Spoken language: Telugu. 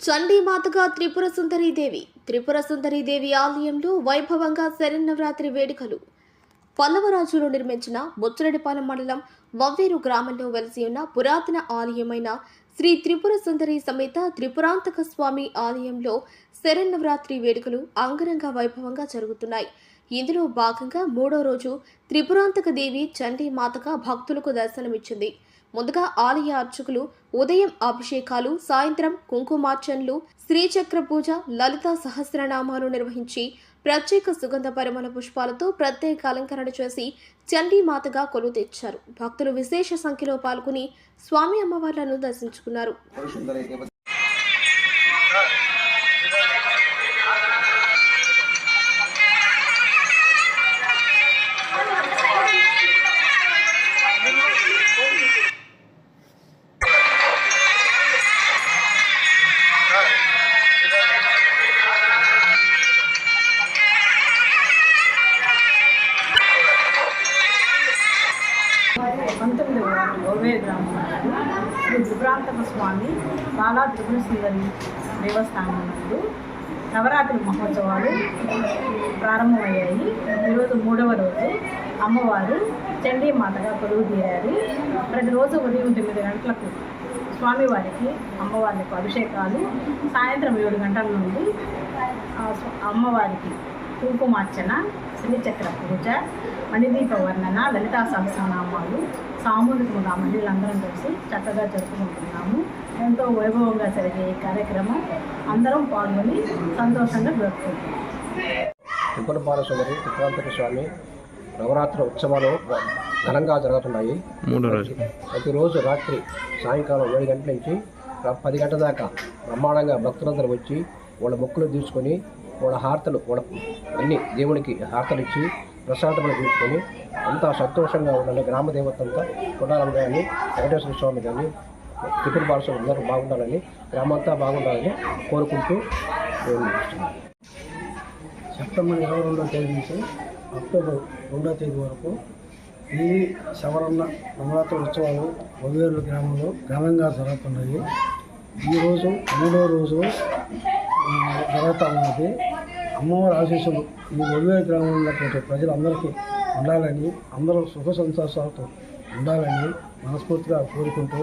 చండీమాతగా త్రిపుర సుందరీదేవి త్రిపుర సుందరీదేవి ఆలయంలో వైభవంగా శరన్నవరాత్రి వేడుకలు. పల్లవరాజులు నిర్మించిన ముచ్చరడిపాలెం మండలం వవ్వేరు గ్రామంలో వెలిసి ఉన్న పురాతన ఆలయమైన శ్రీ త్రిపుర సుందరి సమేత త్రిపురాంతక స్వామి ఆలయంలో శరన్నవరాత్రి వేడుకలు అంగరంగ వైభవంగా జరుగుతున్నాయి. ఇందులో భాగంగా మూడో రోజు త్రిపురాంతక దేవి చండీ మాతగా భక్తులకు దర్శనమిచ్చింది. ముందుగా ఆలయ అర్చకులు ఉదయం అభిషేకాలు సాయంత్రం కుంకుమార్చనలు శ్రీచక్ర పూజ లలిత సహస్రనామాలు నిర్వహించి ప్రత్యేక సుగంధ పరిమళ పుష్పాలతో ప్రత్యేక అలంకరణ చేసి చండీమాతగా కొలు తెచ్చారు. భక్తులు విశేష సంఖ్యలో పాల్గొని స్వామి అమ్మవార్లను దర్శించుకున్నారు. పంతొమ్మిది ఓవే గ్రామం శ్రీ త్రిపురాంతక స్వామి బాలా త్రిపుర సుందరి దేవస్థానం నందు నవరాత్రి మహోత్సవాలు ప్రారంభమయ్యాయి. ఈరోజు మూడవ రోజు. అమ్మవారు చండీమాతగా కొలువు తీరారు ప్రతిరోజు ఉదయం తొమ్మిది గంటలకు స్వామివారికి అమ్మవారికి అభిషేకాలు. సాయంత్రం ఏడు గంటల నుండి అమ్మవారికి కుంకుమార్చన శ్రీచక్ర పూజ మణిదీప వర్ణన లలితా సహస్రనామాలు సామూహికంగా మహిళలందరం కలిసి చక్కగా జరుపుకుంటున్నాము. ఎంతో వైభవంగా జరిగే ఈ కార్యక్రమం. అందరం పాల్గొని సంతోషంగా జరుపుకుంటున్నాం త్రిపుర బాలసుందరి త్రిపురాంతక స్వామి నవరాత్రి ఉత్సవాలు ఘనంగా జరుగుతున్నాయి. మూడో రోజు. ప్రతిరోజు రాత్రి సాయంకాలం ఏడు గంటల నుంచి పది గంటల దాకా బ్రహ్మాండంగా భక్తులందరూ వచ్చి వాళ్ళ మొక్కులు తీసుకొని వాళ్ళ హారతలు వాళ్ళ అన్ని దేవునికి హారతలు ఇచ్చి ప్రసాదములు తీసుకొని అంతా సంతోషంగా ఉండాలి. గ్రామ దేవత అంతా కొడాలని కానీ వెంకటేశ్వర స్వామి కానీ త్రిపుర బాలస్వామి అందరూ బాగుండాలని గ్రామంతా బాగుండాలని కోరుకుంటూ సెప్టెంబర్ ఇరవై రెండో తేదీ నుంచి అక్టోబర్ రెండో తేదీ వరకు ఈ సవరణ నవరాత్రి ఉత్సవాలు వదివేరు గ్రామంలో ఘనంగా జరుగుతున్నాయి. ఈరోజు మూడో రోజు జరుగుతూ ఉన్నది అమ్మవారి ఆశీస్సులు ఈ వదివేరు గ్రామంలో ఉన్నటువంటి ప్రజలందరికీ ఉండాలని అందరూ సుఖ సంతోషాలతో ఉండాలని మనస్ఫూర్తిగా కోరుకుంటూ